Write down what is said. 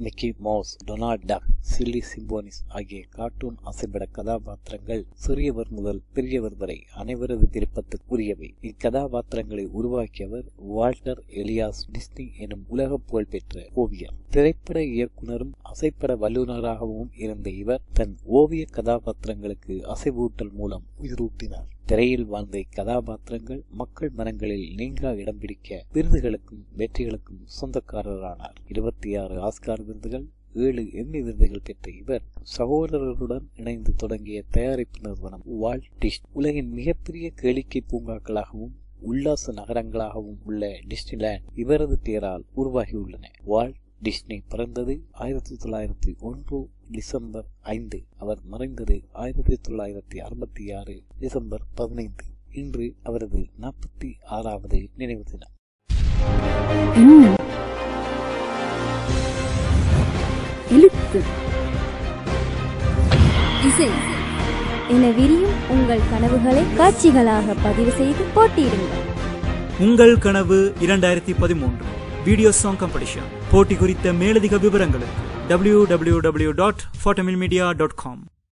Mickey Mouse Donald Duck Silly Symphonies ஆகிய cartoon அசைபட கதாபாத்திரங்கள் சிறியவர் முதல் பெரியவர் வரை அனைவரது விருப்பத்துக்குரியவை. இக்கதாபாத்திரங்களை உருவாக்கியவர் வால்டர் எலியாஸ் டிஸ்னி எனும் உலக புகழ்பெற்ற ஓவியர். திரைப்பட இயக்குனரும் அசைப்பட வல்லுநராகவும் இருந்த இவர் தன் ஓவிய கதாபாத்திரங்களுக்கு அசைவூட்டல் மூலம் உயிரூட்டினார். திரையில் வாழ்ந்த இக்கதாபாத்திரங்கள் மக்கள் மனங்களில் நீங்கா இடம் பிடிக்க விருதுகளுக்கும் வெற்றிகளுக்கும் சொந்தக்காரரானார். இருபத்தி ஆறு ஆஸ்கார் விருதுகள் ஏழு எம்மி விருதுகள் பெற்ற இவர் சகோதரர்களுடன் இணைந்து தொடங்கிய தயாரிப்பு நிறுவனம் வால்ட் டிஷ் உலகின் மிகப்பெரிய கேளிக்கை பூங்காக்களாகவும் உல்லாச நகரங்களாகவும் உள்ள டிஸ்னிலேண்ட் இவரது பெயரால் உருவாகியுள்ளன. வால்ட் டிஸ்னி பிறந்தது ஆயிரத்தி தொள்ளாயிரத்தி ஒன்று டிசம்பர் ஐந்து. அவர் மறைந்தது ஆயிரத்தி தொள்ளாயிரத்தி அறுபத்தி ஆறு டிசம்பர் பதினைந்து. இன்று அவரது நாற்பத்தி ஆறாவது நினைவு தினம். எழுத்து. இசை. என விரியும் உங்கள் கனவுகளை காட்சிகளாக பதிவு செய்து போட்டியிடுங்கள். உங்கள் கனவு இரண்டாயிரத்தி பதிமூன்று. வீடியோ சாங் காம்படிஷன் போட்டி குறித்த மேலதிக விவரங்களுக்கு டபிள்யூ டபிள்யூ டபிள்யூ டாட் ஃபோட்டமில் மீடியா டாட் காம்